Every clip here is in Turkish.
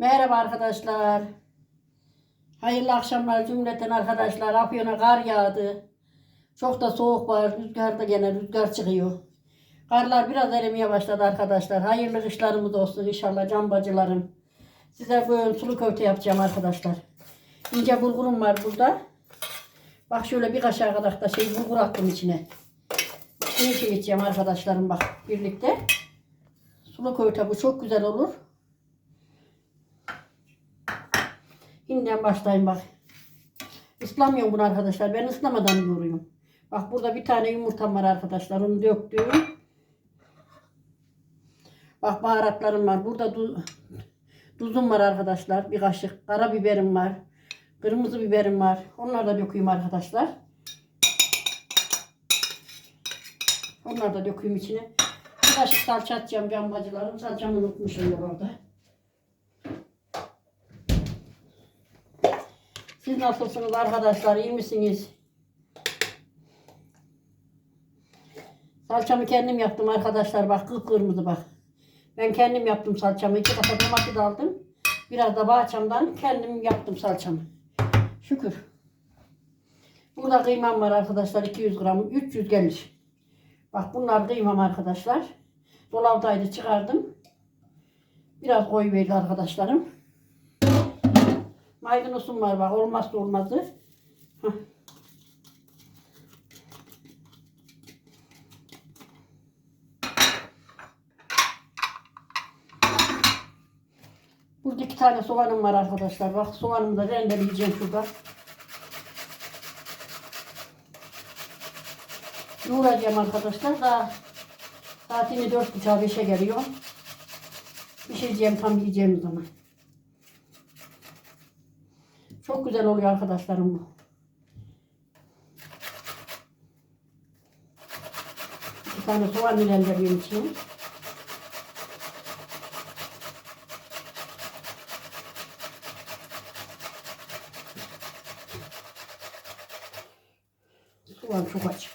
Merhaba arkadaşlar. Hayırlı akşamlar cümleten arkadaşlar. Afyon'a kar yağdı. Çok da soğuk var. Rüzgar da gene rüzgar çıkıyor. Karlar biraz erimeye başladı arkadaşlar. Hayırlı kışlarımız olsun inşallah can bacılarım. Size böyle sulu köfte yapacağım arkadaşlar. İnce bulgurum var burada. Bak şöyle bir kaşığa kadar da şey bulgur attım içine. İçine şey içeceğim arkadaşlarım bak birlikte. Sulu köfte bu çok güzel olur. Şimdiden başlayayım bak. Islamıyorum bunu arkadaşlar. Ben ıslamadan yoğuruyorum. Bak burada bir tane yumurtam var arkadaşlar. Onu döktüm. Bak baharatlarım var. Burada du- tuzum var arkadaşlar. Bir kaşık. Karabiberim var. Kırmızı biberim var. Onları da döküyorum arkadaşlar. Onları da döküyorum içine. Bir kaşık salça atacağım can bacılarım. Salçamı unutmuşum orada. Siz nasılsınız arkadaşlar? İyi misiniz? Salçamı kendim yaptım arkadaşlar. Bak kıpkırmızı bak. Ben kendim yaptım salçamı. İki defa domates aldım. Biraz da bahçemden kendim yaptım salçamı. Şükür. Burada kıymam var arkadaşlar. 200 gram. 300 gelir. Bak bunlar kıymam arkadaşlar. Dolaptaydı çıkardım. Biraz koy verdi arkadaşlarım. Maydanozum var bak olmazsa olmazı. Hah. Burada iki tane soğanım var arkadaşlar. Bak soğanımı da rendeleyeceğim şurada. Yoğuracağım arkadaşlar. Daha saatini dört buçuğa beşe geliyor. Pişireceğim tam yiyeceğim zaman. Çok güzel oluyor arkadaşlarım bu. Bir tane soğan rendeliyorum içine. Soğan çok aç.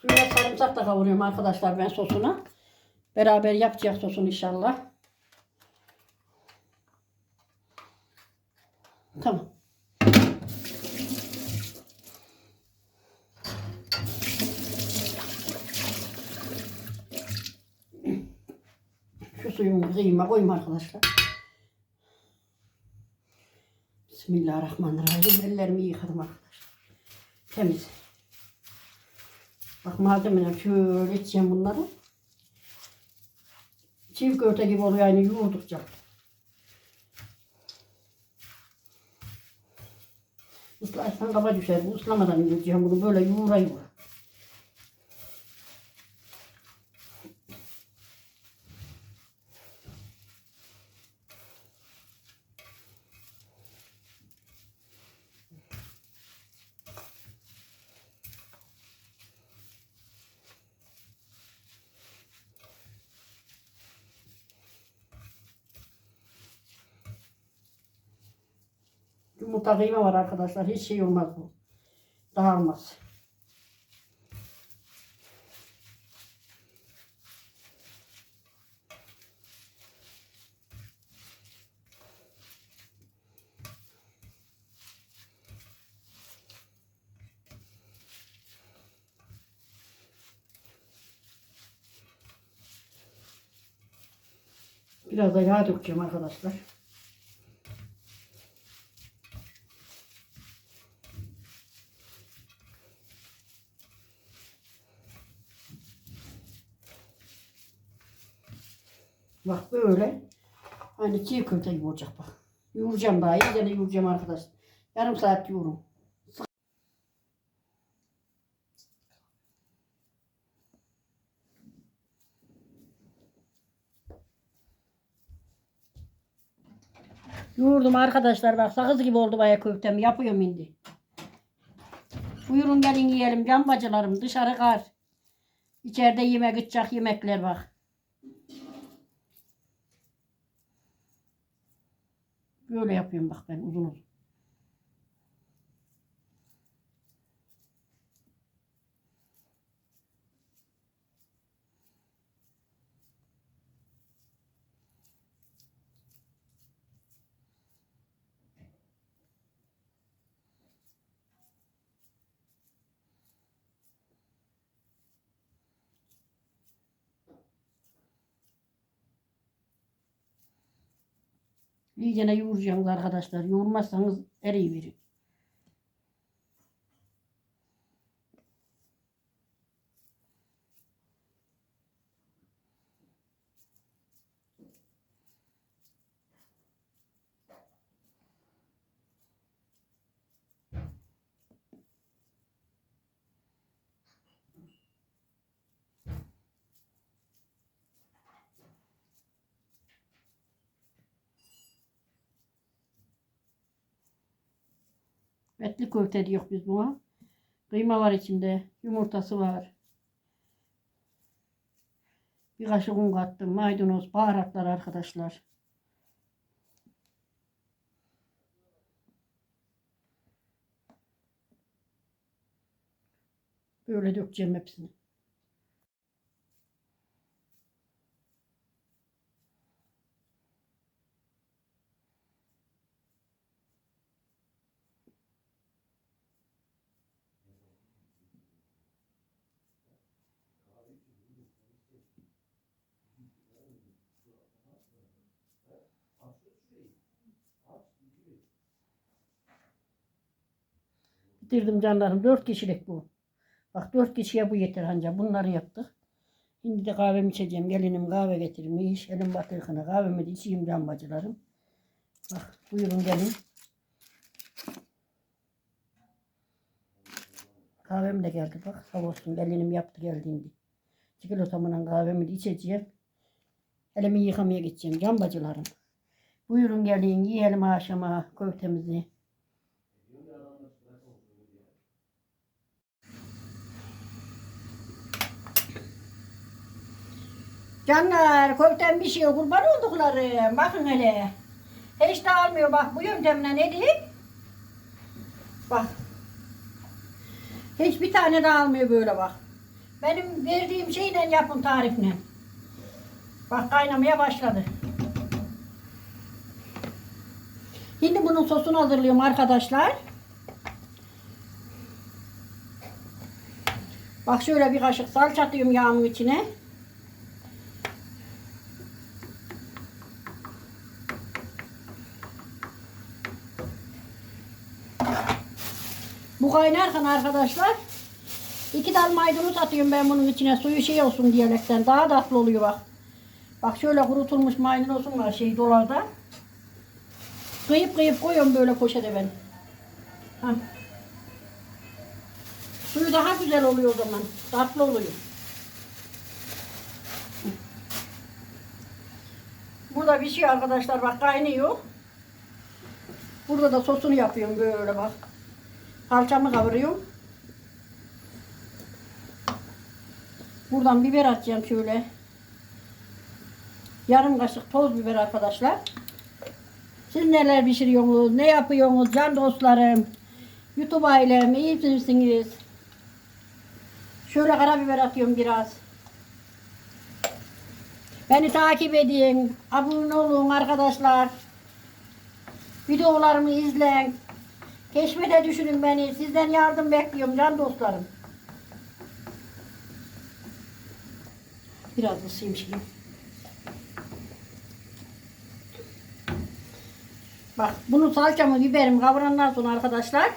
Suyuna sarımsak da kavuruyorum arkadaşlar ben sosuna. Beraber yapacak sosunu inşallah. Tamam. Şu suyumu kıyma koyayım arkadaşlar. Bismillahirrahmanirrahim. Ellerimi yıkadım arkadaşlar. Temiz. Bak malzemeler şöyle içeceğim bunları. Çiğ köfte gibi oluyor yani yoğurdukça. Islarsan kaba düşer. Bu ıslamadan yiyeceğim bunu böyle yoğura yoğura. Yumurta kıyma var arkadaşlar. Hiç şey olmaz bu. Dağılmaz. Biraz da yağ dökeceğim arkadaşlar. Bak böyle. Hani çiğ köfte gibi olacak bak. Yoğuracağım daha iyi. Yine yoğuracağım arkadaşlar. Yarım saat yoğurum. Yoğurdum arkadaşlar bak sakız gibi oldu baya köftem. Yapıyorum şimdi. Buyurun gelin yiyelim can bacılarım. Dışarı kar. İçeride yemek içecek yemekler bak. Böyle yapıyorum bak ben uzun uzun. İyice yoğuracaksınız arkadaşlar. Yoğurmazsanız eriyiverir. Etli köfte diyor biz buna. Kıyma var içinde. Yumurtası var. Bir kaşık un kattım. Maydanoz, baharatlar arkadaşlar. Böyle dökeceğim hepsini. Bitirdim canlarım. Dört kişilik bu. Bak dört kişiye bu yeter ancak. Bunları yaptık. Şimdi de kahvemi içeceğim. Gelinim kahve getirmiş. Elim batırkına kahvemi de içeyim can bacılarım. Bak buyurun gelin. Kahvem de geldi bak. Sağ olsun gelinim yaptı geldiğinde. Çikolatamla kahvemi de içeceğim. Elimi yıkamaya gideceğim can bacılarım. Buyurun gelin yiyelim akşama köftemizi. Canlar köftem bir şey kurban oldukları. Bakın hele. Hiç de almıyor bak bu yöntemle ne diyeyim? Bak. Hiç bir tane de almıyor böyle bak. Benim verdiğim şeyle yapın tarifle. Bak kaynamaya başladı. Şimdi bunun sosunu hazırlıyorum arkadaşlar. Bak şöyle bir kaşık salça atıyorum yağımın içine. Bu kaynarken arkadaşlar iki dal maydanoz atıyorum ben bunun içine suyu şey olsun diyerekten daha tatlı oluyor bak. Bak şöyle kurutulmuş maydanozum var şey dolarda. Kıyıp kıyıp koyuyorum böyle poşete ben. Ha. Suyu daha güzel oluyor o zaman. Tatlı oluyor. Burada bir şey arkadaşlar bak kaynıyor. Burada da sosunu yapıyorum böyle bak. Salçamı kavuruyorum. Buradan biber atacağım şöyle. Yarım kaşık toz biber arkadaşlar. Siz neler pişiriyorsunuz? Ne yapıyorsunuz can dostlarım? YouTube ailem iyi misiniz? Şöyle karabiber atıyorum biraz. Beni takip edin. Abone olun arkadaşlar. Videolarımı izleyin. Keşfete düşürün beni. Sizden yardım bekliyorum can dostlarım. Biraz ısıyım şimdi. Bak bunu salçamı biberimi kavurandan sonra arkadaşlar.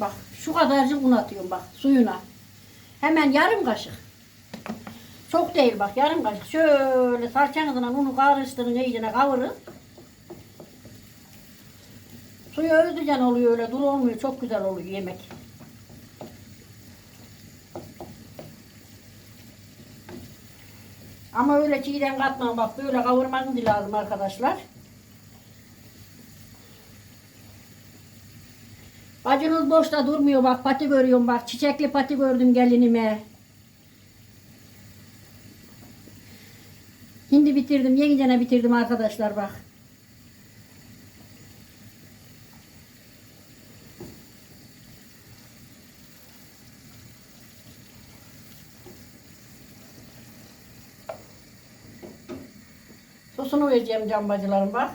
Bak şu kadarcık un atıyorum bak suyuna. Hemen yarım kaşık. Çok değil bak yarım kaşık. Şöyle salçanızla unu karıştırın iyicene kavurun. Suyu özleyeceksin oluyor öyle duru olmuyor. Çok güzel oluyor yemek. Ama öyle çiğden katma bak böyle kavurmanız lazım arkadaşlar. Bacınız boşta durmuyor bak pati görüyorum bak çiçekli pati gördüm gelinime. Şimdi bitirdim yengecene bitirdim arkadaşlar bak. Sosunu vereceğim can bacılarım bak.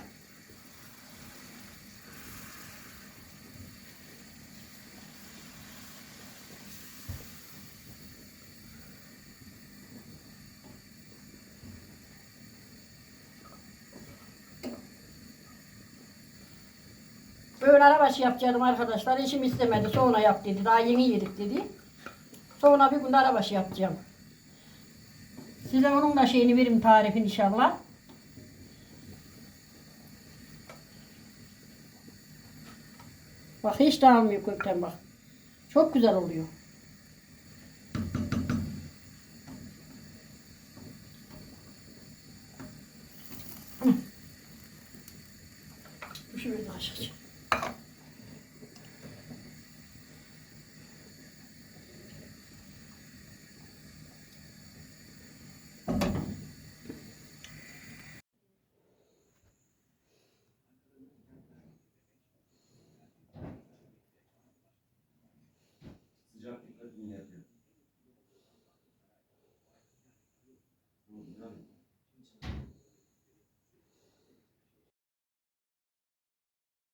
Böyle arabaşı yapacaktım arkadaşlar. Eşim istemedi. Sonra yap dedi. Daha yeni yedik dedi. Sonra bir gün arabaşı yapacağım. Size onun da şeyini veririm tarifini inşallah. Bak hiç dağılmıyor kökten bak. Çok güzel oluyor. Amen.